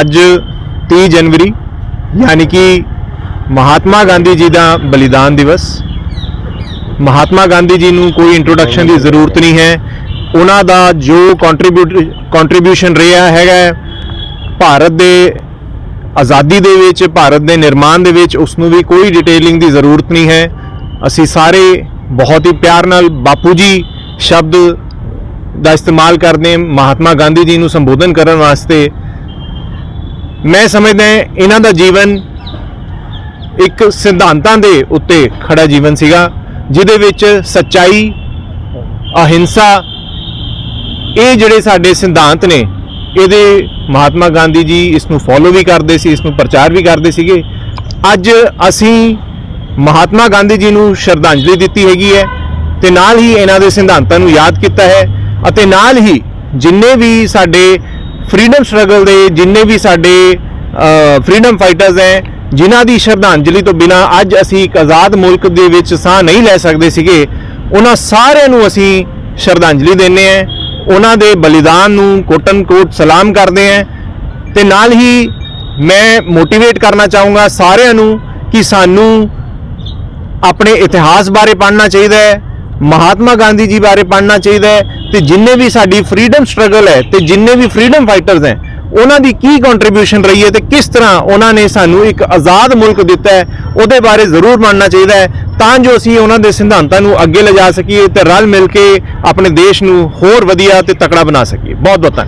ਅੱਜ 30 ਜਨਵਰੀ, ਯਾਨੀ ਕਿ ਮਹਾਤਮਾ ਗਾਂਧੀ ਜੀ ਦਾ ਬਲੀਦਾਨ ਦਿਵਸ। ਮਹਾਤਮਾ ਗਾਂਧੀ ਜੀ ਨੂੰ ਕੋਈ ਇੰਟਰੋਡਕਸ਼ਨ ਦੀ ਜ਼ਰੂਰਤ ਨਹੀਂ ਹੈ। ਉਹਨਾਂ ਦਾ ਜੋ ਕੰਟਰੀਬਿਊਟ ਕੰਟਰੀਬਿਊਸ਼ਨ ਰਿਹਾ ਹੈਗਾ ਭਾਰਤ ਦੇ ਆਜ਼ਾਦੀ ਦੇ ਵਿੱਚ, ਭਾਰਤ ਦੇ ਨਿਰਮਾਣ ਦੇ ਵਿੱਚ, ਉਸ ਨੂੰ ਵੀ ਕੋਈ ਡਿਟੇਲਿੰਗ ਦੀ ਜ਼ਰੂਰਤ ਨਹੀਂ ਹੈ। ਅਸੀਂ ਸਾਰੇ ਬਹੁਤ ਹੀ ਪਿਆਰ ਨਾਲ ਬਾਪੂ ਜੀ ਸ਼ਬਦ ਦਾ ਇਸਤੇਮਾਲ ਕਰਦੇ ਮਹਾਤਮਾ ਗਾਂਧੀ ਜੀ ਨੂੰ ਸੰਬੋਧਨ ਕਰਨ ਵਾਸਤੇ ਮੈਂ ਸਮਝਦਾ ਇਹਨਾਂ ਦਾ ਜੀਵਨ ਇੱਕ ਸਿਧਾਂਤਾਂ ਦੇ ਉੱਤੇ ਖੜਾ ਜੀਵਨ ਸੀਗਾ, ਜਿਹਦੇ ਵਿੱਚ ਸੱਚਾਈ, ਅਹਿੰਸਾ, ਇਹ ਜਿਹੜੇ ਸਾਡੇ ਸਿਧਾਂਤ ਨੇ, ਇਹਦੇ ਮਹਾਤਮਾ ਗਾਂਧੀ ਜੀ ਇਸ ਨੂੰ ਫੋਲੋ ਵੀ ਕਰਦੇ ਸੀ ਇਸ ਨੂੰ ਪ੍ਰਚਾਰ ਵੀ ਕਰਦੇ ਸੀਗੇ। ਅੱਜ ਅਸੀਂ ਮਹਾਤਮਾ ਗਾਂਧੀ ਜੀ ਨੂੰ ਸ਼ਰਧਾਂਜਲੀ ਦਿੱਤੀ ਹੈਗੀ ਹੈ ਤੇ ਨਾਲ ਹੀ ਇਹਨਾਂ ਦੇ ਸਿਧਾਂਤਾਂ ਨੂੰ ਯਾਦ ਕੀਤਾ ਹੈ ਅਤੇ ਨਾਲ ਹੀ ਜਿੰਨੇ ਵੀ ਸਾਡੇ ਫਰੀडम ਸਟਰਗਲ ਦੇ ਜਿੰਨੇ ਵੀ ਸਾਡੇ ਫਰੀडम ਫਾਈਟਰਸ ਹੈ, ਜਿਨ੍ਹਾਂ ਦੀ ਸ਼ਰਧਾਂਜਲੀ ਤੋਂ ਬਿਨਾ ਅੱਜ ਅਸੀਂ ਇੱਕ ਆਜ਼ਾਦ ਮੁਲਕ ਦੇ ਵਿੱਚ ਸਾਹ ਨਹੀਂ ਲੈ ਸਕਦੇ ਸੀਗੇ, ਉਹਨਾਂ ਸਾਰਿਆਂ ਨੂੰ ਅਸੀਂ ਸ਼ਰਧਾਂਜਲੀ ਦਿੰਨੇ ਆ ਉਹਨਾਂ ਦੇ ਬਲੀਦਾਨ ਨੂੰ ਕੋਟਨ ਕੋਟ ਸਲਾਮ ਕਰਦੇ ਆ ਤੇ ਨਾਲ ਹੀ ਮੈਂ ਮੋਟੀਵੇਟ ਕਰਨਾ ਚਾਹੂੰਗਾ ਸਾਰਿਆਂ ਨੂੰ ਕਿ ਸਾਨੂੰ ਆਪਣੇ ਇਤਿਹਾਸ ਬਾਰੇ ਪੜ੍ਹਨਾ ਚਾਹੀਦਾ ਹੈ ਮਹਾਤਮਾ ਗਾਂਧੀ ਜੀ ਬਾਰੇ ਪੜ੍ਹਨਾ ਚਾਹੀਦਾ ਹੈ ਤੇ ਜਿੰਨੇ ਵੀ ਸਾਡੀ ਫਰੀडम ਸਟਰਗਲ ਹੈ ਤੇ ਜਿੰਨੇ ਵੀ ਫਰੀडम ਫਾਈਟਰਸ ਹੈ, ਉਹਨਾਂ ਦੀ ਕੀ ਕੰਟਰੀਬਿਊਸ਼ਨ ਰਹੀ ਹੈ ਤੇ ਕਿਸ ਤਰ੍ਹਾਂ ਉਹਨਾਂ ਨੇ ਸਾਨੂੰ ਇੱਕ ਆਜ਼ਾਦ ਮੁਲਕ ਦਿੱਤਾ ਹੈ, ਉਹਦੇ ਬਾਰੇ ਜ਼ਰੂਰ ਮੰਨਣਾ ਚਾਹੀਦਾ ਹੈ, ਤਾਂ ਜੋ ਅਸੀਂ ਉਹਨਾਂ ਦੇ ਸਿਧਾਂਤਾਂ ਨੂੰ ਅੱਗੇ ਲਿਜਾ ਸਕੀਏ ਤੇ ਰਲ ਮਿਲ ਕੇ ਆਪਣੇ ਦੇਸ਼ ਨੂੰ ਹੋਰ ਵਧੀਆ ਤੇ ਤਕੜਾ ਬਣਾ ਸਕੀਏ। ਬਹੁਤ ਬਹੁਤ ਧੰਨਵਾਦ।